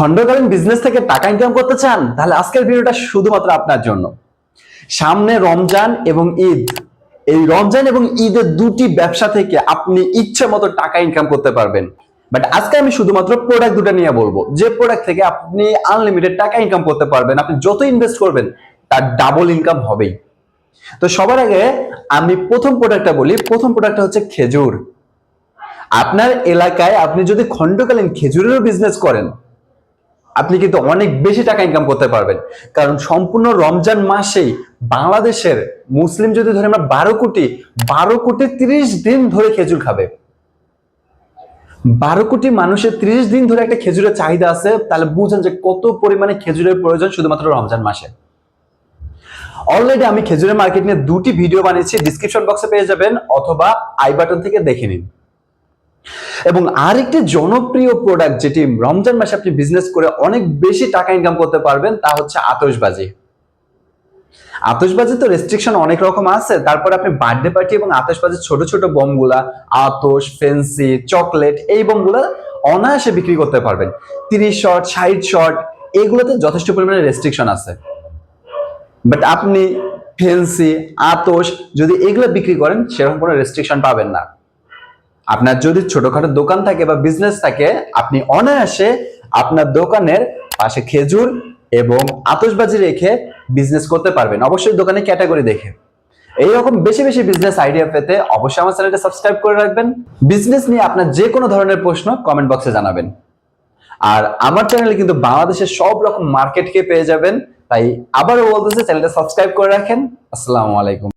খণ্ডকালীন business থেকে টাকা income করতে চান, তাহলে আজকের ভিডিওটা শুধুমাত্র আপনার জন্য। সামনে রমজান এবং ঈদ। এই রমজান এবং ঈদের দুটি ব্যবসা থেকে আপনি ইচ্ছে মতো টাকা ইনকাম করতে পারবেন। বাট আজকে আমি শুধুমাত্র প্রোডাক্ট দুটো নিয়ে বলব। যে প্রোডাক্ট থেকে আপনি আনলিমিটেড টাকা ইনকাম করতে পারবেন, আপনি যত ইনভেস্ট করবেন, তার ডাবল ইনকাম হবেই। তো সবার আগে আমি প্রথম প্রোডাক্টটা বলি, প্রথম প্রোডাক্টটা হচ্ছে খেজুর। আপনার এলাকায় আপনি যদি খণ্ডকালীন খেজুরেরও বিজনেস করেন আপনি কিন্তু অনেক বেশি টাকা ইনকাম করতে পারবেন। কারণ সম্পূর্ণ রমজান মাসেই বাংলাদেশের মুসলিম যদি ধরে আমরা বারো কোটি বারো কোটি তিরিশ দিন ধরে খেজুর খাবে। বারো কোটি মানুষের ত্রিশ দিন ধরে একটা খেজুরের চাহিদা আছে, তাহলে বুঝেন যে কত পরিমাণে খেজুরের প্রয়োজন শুধুমাত্র রমজান মাসে। অলরেডি আমি খেজুরের মার্কেট নিয়ে দুটি ভিডিও বানিয়েছি ডিসক্রিপশন বক্সে পেয়ে যাবেন, অথবা আই বাটন থেকে দেখে নিন। এবং আরেকটি জনপ্রিয় প্রোডাক্ট যেটি রমজান মাসে আপনি বিজনেস করে অনেক বেশি টাকা ইনকাম করতে পারবেন, তা হচ্ছে আতশবাজি। আতশবাজি তো রেস্ট্রিকশন অনেক রকম আছে। তারপর আপনি বার্থডে পার্টি এবং আতশবাজির ছোট ছোট বোমগুলা, আতশ ফেন্সি চকলেট এই বোমগুলা অনায়াসে বিক্রি করতে পারবেন। তিরিশ শট ষাট শট এগুলোতে যথেষ্ট পরিমাণে রেস্ট্রিকশন আছে। বাট আপনি ফেন্সি আতশ যদি এগুলো বিক্রি করেন, সেরকম কোনো রেস্ট্রিকশন পাবেন না। আপনার যদি ছোটখাটো দোকান থাকে বা বিজনেস থাকে, আপনি অনায়াসে আপনার দোকানের পাশে খেজুর এবং আতশবাজি রেখে বিজনেস করতে পারবেন। অবশ্যই দোকানে ক্যাটাগরি দেখে। এইরকম বেশি বেশি বিজনেস আইডিয়া পেতে অবশ্যই আমার চ্যানেলটা সাবস্ক্রাইব করে রাখবেন। বিজনেস নিয়ে আপনার যে কোনো ধরনের প্রশ্ন কমেন্ট বক্সে জানাবেন। আর আমার চ্যানেলে কিন্তু বাংলাদেশের সব রকম মার্কেটকে পেয়ে যাবেন। তাই আবারও বলতেছে চ্যানেলটা সাবস্ক্রাইব করে রাখেন। আসসালামু আলাইকুম।